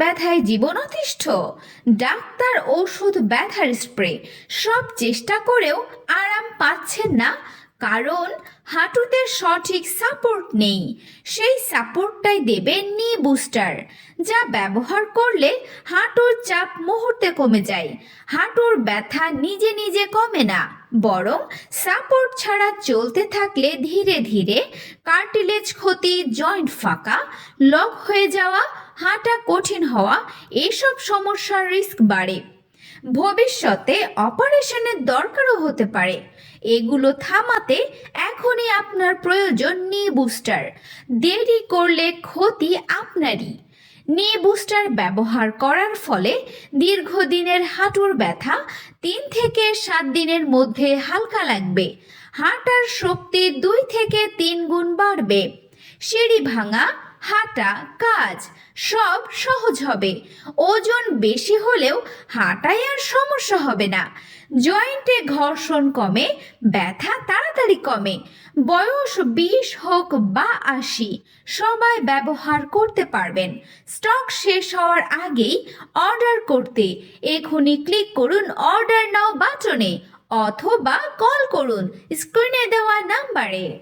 ব্যথায় জীবন অতিষ্ঠ ডাক্তার ওষুধ ব্যথার স্প্রে। সব চেষ্টা করেও আরাম পাচ্ছেন না, কারণ হাঁটুতে সঠিক সাপোর্ট নেই। সেই সাপোর্টটাই দেবে নি বুস্টার, যা ব্যবহার করলে হাঁটুর চাপ মুহূর্তে কমে যায়। হাঁটুর ব্যথা নিজে নিজে কমে না, বরং সাপোর্ট ছাড়া চলতে থাকলে ধীরে ধীরে কার্টিলেজ ক্ষতি, জয়েন্ট ফাঁকা, লক হয়ে যাওয়া হাঁটা কঠিন হওয়া, এসব সমস্যার রিস্ক বাড়ে। ভবিষ্যতে অপারেশনের দরকারও হতে পারে। এগুলো থামাতে এখনই আপনার প্রয়োজন নি বুস্টার। দেরি করলে ক্ষতি আপনারই। নি বুস্টার ব্যবহার করার ফলে দীর্ঘদিনের হাঁটুর ব্যথা তিন থেকে সাত দিনের মধ্যে হালকা লাগবে। হাঁটার শক্তি দুই থেকে তিন গুণ বাড়বে। সিঁড়ি ভাঙা হাঁটা, কাজ, সব সহজ হবে। ওজন বেশি হলেও হাঁটায় আর সমস্যা হবে না। জয়েন্টে ঘর্ষণ কমে, ব্যথা তাড়াতাড়ি কমে। বয়স বিশ হোক বা আশি সবাই ব্যবহার করতে পারবেন। স্টক শেষ হওয়ার আগেই অর্ডার করতে। এখনই ক্লিক করুন অর্ডার নাও বাটনে অথবা কল করুন স্ক্রিনে দেওয়া নাম্বারে।